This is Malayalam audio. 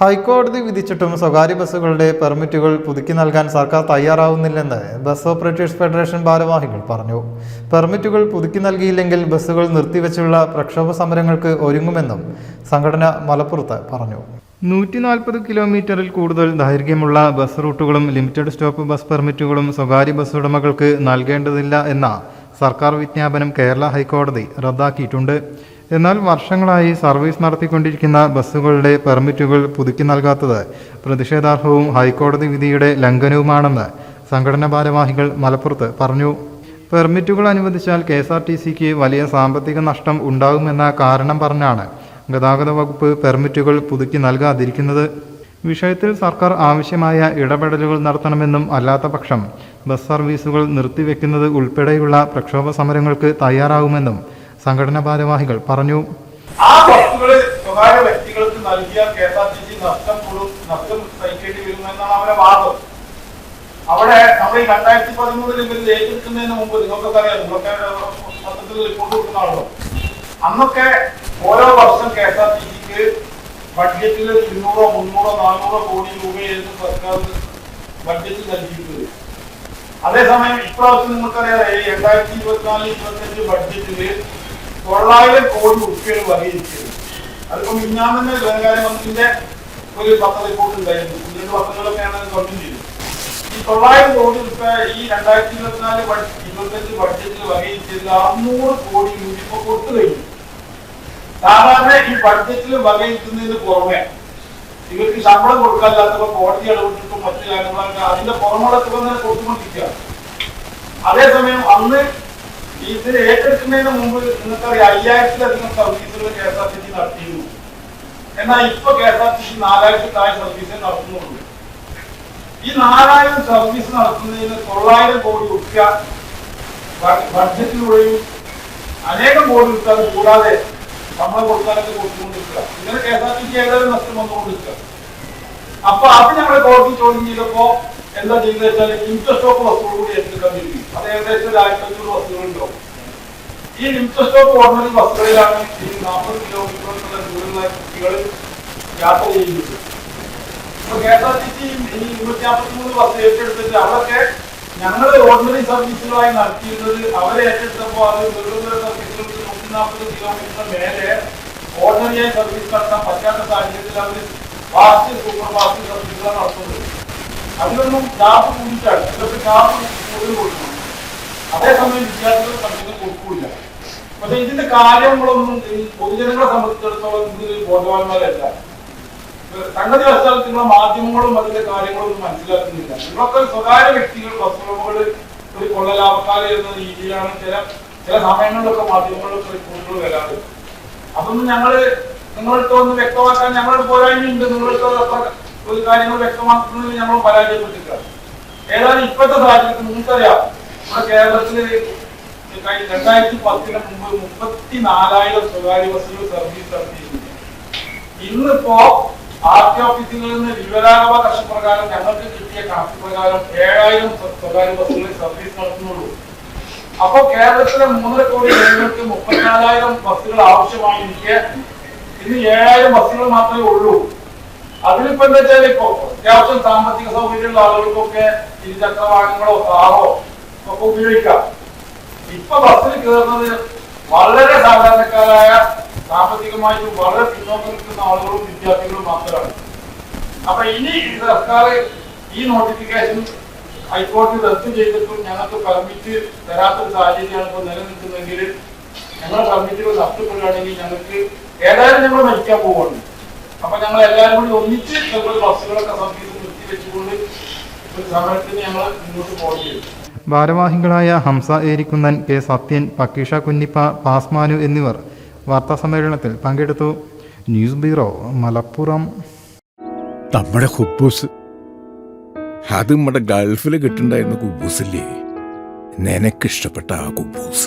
ഹൈക്കോടതി വിധിച്ചിട്ടും സ്വകാര്യ ബസ്സുകളുടെ പെർമിറ്റുകൾ പുതുക്കി നൽകാൻ സർക്കാർ തയ്യാറാവുന്നില്ലെന്ന് ബസ് ഓപ്പറേറ്റേഴ്സ് ഫെഡറേഷൻ ഭാരവാഹികൾ പറഞ്ഞു. പെർമിറ്റുകൾ പുതുക്കി നൽകിയില്ലെങ്കിൽ ബസ്സുകൾ നിർത്തിവെച്ചുള്ള പ്രക്ഷോഭ സമരങ്ങൾക്ക് ഒരുങ്ങുമെന്നും സംഘടന മലപ്പുറത്ത് പറഞ്ഞു. നൂറ്റി നാൽപ്പത് കിലോമീറ്ററിൽ കൂടുതൽ ദൈർഘ്യമുള്ള ബസ് റൂട്ടുകളും ലിമിറ്റഡ് സ്റ്റോപ്പ് ബസ് പെർമിറ്റുകളും സ്വകാര്യ ബസ് ഉടമകൾക്ക് നൽകേണ്ടതില്ല എന്ന സർക്കാർ വിജ്ഞാപനം കേരള ഹൈക്കോടതി റദ്ദാക്കിയിട്ടുണ്ട്. എന്നാൽ വർഷങ്ങളായി സർവീസ് നടത്തിക്കൊണ്ടിരിക്കുന്ന ബസ്സുകളുടെ പെർമിറ്റുകൾ പുതുക്കി നൽകാത്തത് പ്രതിഷേധാർഹവും ഹൈക്കോടതി വിധിയുടെ ലംഘനവുമാണെന്ന് സംഘടനാ ഭാരവാഹികൾ മലപ്പുറത്ത് പറഞ്ഞു. പെർമിറ്റുകൾ അനുവദിച്ചാൽ കെ എസ് ആർ ടി സിക്ക് വലിയ സാമ്പത്തിക നഷ്ടം ഉണ്ടാകുമെന്ന കാരണം പറഞ്ഞാണ് ഗതാഗത വകുപ്പ് പെർമിറ്റുകൾ പുതുക്കി നൽകാതിരിക്കുന്നത്. വിഷയത്തിൽ സർക്കാർ ആവശ്യമായ ഇടപെടലുകൾ നടത്തണമെന്നും അല്ലാത്ത പക്ഷം ബസ് സർവീസുകൾ നിർത്തിവെക്കുന്നത് ഉൾപ്പെടെയുള്ള പ്രക്ഷോഭ സമരങ്ങൾക്ക് തയ്യാറാകുമെന്നും സംഘടനാ ഭാരവാഹികൾ പറഞ്ഞു. ആ ബസ്സുകൾ സ്വകാര്യ വ്യക്തികൾക്ക് നൽകിയാൽ K S R T C നഷ്ടം നഷ്ടം സഹിക്കേണ്ടി വരുമെന്നാണ് അവരുടെ വാദം. അവിടെ നമ്മൾ ഈ രണ്ടായിരത്തി പതിമൂന്നിൽ ഇവർ ഏറ്റെടുക്കുന്നതിന് മുമ്പ് നിങ്ങൾക്കൊക്കെ അറിയാം നിങ്ങളൊക്കെ പത്രത്തിൽ റിപ്പോർട്ട് കൊടുക്കുന്ന ആളോ അന്നൊക്കെ ഓരോ വർഷം കെ എസ് ആർ ടി സിക്ക് ബഡ്ജറ്റിൽ ഇരുന്നൂറോ മുന്നൂറോ നാനൂറോ കോടി രൂപയായിരുന്നു സർക്കാർ ബഡ്ജറ്റിൽ നൽകിയിട്ടുള്ളത് അതേസമയം ഇപ്രാവശ്യം നിങ്ങൾക്കറിയാം രണ്ടായിരത്തി ഇരുപത്തിനാല് ഇരുപത്തഞ്ച് ബഡ്ജറ്റിൽ തൊള്ളായിരം കോടി ഉറുപ്പികൾ വകയിരിക്കുന്നത്. അതിപ്പോ മിന്നാമെന്ന ധനകാര്യ മന്ത്രിന്റെ ഒരു പത്ര റിപ്പോർട്ട് ഉണ്ടായിരുന്നു. രണ്ട് പത്രങ്ങളൊക്കെയാണ് കണ്ടു ചെയ്തത്. ഈ തൊള്ളായിരം കോടി റുപ്യ ഈ രണ്ടായിരത്തി ഇരുപത്തിനാല് ഇരുപത്തഞ്ച് ബഡ്ജറ്റിൽ വകയിരുത്തിയതിൽ അറുന്നൂറ് കോടി രൂപ ഇപ്പൊ കൊടുത്തു കഴിഞ്ഞു. സാധാരണ ഈ ബഡ്ജറ്റിൽ വകയിരുത്തുന്നതിന് പുറമെ ഇവർക്ക് ശമ്പളം കൊടുക്കാനില്ലാത്തപ്പോ കോടതി ഇടപെട്ടിട്ടും മറ്റു കാര്യങ്ങളൊക്കെ അതിന്റെ പുറമുള്ള തുക തന്നെ കൊടുത്തുകൊണ്ടിരിക്കുക അതേസമയം അന്ന് ഇതിന് ഏറ്റെടുക്കുന്നതിന് മുമ്പ് നിങ്ങൾക്കറിയാം അയ്യായിരത്തിലധികം സർവീസുകൾ K S R T C നടത്തിയിരുന്നു. എന്നാൽ ഇപ്പൊ K S R T C നാലായിരത്തി താഴെ സർവീസ് നടത്തുന്നുള്ളൂ ഈ നാലായിരം സർവീസ് നടത്തുന്നതിന് തൊള്ളായിരം കോടി റുപ്യ ബഡ്ജറ്റിലൂടെയും അനേകം കോടി റുപ്യ കൂടാതെ ശമ്പളം കൊടുക്കാനൊക്കെ കൊടുത്തുകൊണ്ടിരിക്കുക. ഇങ്ങനെ K S R T C ഏതായാലും നഷ്ടം വന്നുകൊണ്ടിരിക്കുക. അപ്പൊ അത് ഞങ്ങൾ കോടതി ചോദ്യം ചെയ്തപ്പോ എന്താ ചെയ്യുന്നത് വെച്ചാൽ ഇൻട്രസ്റ്റ് സ്റ്റോപ്പ് ബസ്സുകൾ കൂടി ഏറ്റെടുക്കാൻ വേണ്ടി അത് ഏകദേശം ഒരു ആയിരത്തി അഞ്ഞൂറ് വസ്തുക്കളുണ്ടോ ഈ ഇൻട്രസ്റ്റ് സ്റ്റോപ്പ് ഓർഡിനറി ബസ്സുകളിലാണ് ഈ നാൽപ്പത് കിലോമീറ്ററിലുള്ള ദൂരമുള്ള കുട്ടികൾ യാത്ര ചെയ്യുന്നത്. ഇപ്പൊ K S R T C ഇരുന്നൂറ്റി നാൽപ്പത്തി മൂന്ന് ബസ് ഏറ്റെടുത്തിട്ട് അവരൊക്കെ ഞങ്ങൾ ഓർഡിനറി സർവീസുകളായി നടത്തിയിരുന്നത് അവരെ ഏറ്റെടുത്തപ്പോൾ അത് നൂറ്റി നാൽപ്പത് കിലോമീറ്റർ മേലെ ഓർഡിനറിയായി സർവീസ് നടത്താൻ പറ്റാത്ത സാഹചര്യത്തിൽ അവർ ഫാസ്റ്റ് സൂപ്പർ ഫാസ്റ്റ് സർവീസുകളാണ് നടത്തുന്നത്. അതിലൊന്നും ലാഭം കൂടിയിട്ടാണ്. ഇതൊക്കെ ലാഭം കൂടുതൽ കൊടുക്കണം അതേസമയം വിദ്യാർത്ഥികൾ പഠിക്കുന്ന കൊടുക്കൂല പക്ഷെ ഇതിന്റെ കാര്യങ്ങളൊന്നും പൊതുജനങ്ങളെ സംബന്ധിച്ചിടത്തോളം ഇതിൽ ബോധവാന്മാരല്ല. സംഗതി വശാൽ നിങ്ങളെ മാധ്യമങ്ങളും അതിന്റെ കാര്യങ്ങളൊന്നും മനസ്സിലാക്കുന്നില്ല. നിങ്ങളൊക്കെ സ്വകാര്യ വ്യക്തികൾ ബസ്സുടമകൾ ഒരു കൊള്ള ലാഭക്കാരി എന്ന രീതിയിലാണ് ചില ചില സമയങ്ങളിലൊക്കെ മാധ്യമങ്ങളിലൊക്കെ റിപ്പോർട്ടുകൾ വരാറ്. അതൊന്നും ഞങ്ങൾ നിങ്ങൾക്ക് ഒന്ന് വ്യക്തമാക്കാൻ ഞങ്ങളുടെ പോരായ്മയുണ്ട്. നിങ്ങളടുത്ത് അത്ര ഒരു കാര്യങ്ങൾ വ്യക്തമാക്കുന്നതിൽ ഞങ്ങൾ പരാജയപ്പെട്ടില്ല ഏതായാലും ഇപ്പോഴത്തെ സാഹചര്യത്തിൽ നിങ്ങൾക്കറിയാം നമ്മുടെ കേരളത്തിൽ രണ്ടായിരത്തി പത്തിന് മുമ്പ് മുപ്പത്തി നാലായിരം സ്വകാര്യ ബസ്സുകൾ സർവീസ് നടത്തിയിരുന്നു ഇന്നിപ്പോ ആർ ടി ഓഫീസുകളിൽ നിന്ന് വിവരാവകാശ പ്രകാരം ഞങ്ങൾക്ക് കിട്ടിയ കണക്ക് പ്രകാരം ഏഴായിരം സ്വകാര്യ ബസ്സുകൾ സർവീസ് നടത്തുന്നുള്ളൂ. അപ്പോ കേരളത്തിലെ മൂന്നര കോടി ജനങ്ങൾക്ക് മുപ്പത്തിനാലായിരം ബസ്സുകൾ ആവശ്യമായിരിക്കെ ഇന്ന് ഏഴായിരം ബസ്സുകൾ മാത്രമേ ഉള്ളൂ. അതിലിപ്പോ എന്താ വെച്ചാൽ ഇപ്പൊ അത്യാവശ്യം സാമ്പത്തിക സൗകര്യമുള്ള ആളുകൾക്കൊക്കെ ഇരുചക്ര വാഹനങ്ങളോ കാറോ ഒക്കെ ഉപയോഗിക്കാം. ഇപ്പൊ ബസ്സിൽ കയറുന്നത് വളരെ സാധാരണക്കാരായ സാമ്പത്തികമായിട്ട് വളരെ പിന്നോക്കം നിൽക്കുന്ന ആളുകളും വിദ്യാർത്ഥികളും മാത്രമാണ്. അപ്പൊ ഇനി സർക്കാർ ഈ നോട്ടിഫിക്കേഷൻ ഹൈക്കോടതി റദ്ദ് ചെയ്തിട്ടും ഞങ്ങൾക്ക് പെർമിറ്റ് തരാത്തൊരു സാഹചര്യമാണ് ഇപ്പോൾ നിലനിൽക്കുന്നതെങ്കിൽ ഞങ്ങൾ പെർമിറ്റുകൾ നഷ്ടപ്പെടുകയാണെങ്കിൽ ഞങ്ങൾക്ക് ഏതായാലും ഞങ്ങൾ മരിക്കാൻ പോവുകയാണ്. അപ്പൊ ഞങ്ങൾ എല്ലാവരും കൂടി ഒന്നിച്ച് ബസ്സുകളൊക്കെ സർവീസ് നിർത്തിവെച്ചുകൊണ്ട് ഒരു സമരത്തിന് ഞങ്ങൾ മുന്നോട്ട് ചെയ്തു ഭാരവാഹികളായ ഹംസ ഏരിക്കുന്നൻ കെ സത്യൻ പക്കീഷ കുഞ്ഞിപ്പ പാസ്മാനു എന്നിവർ വാർത്താസമ്മേളനത്തിൽ പങ്കെടുത്തു. News bureau Malappuram. നമ്മുടെ ഹുബൂസ് അത് നമ്മുടെ ഗൾഫിൽ കിട്ടുണ്ടായിരുന്ന കുബൂസില്ലേ? നിനക്കിഷ്ടപ്പെട്ട ആ കുബൂസ്.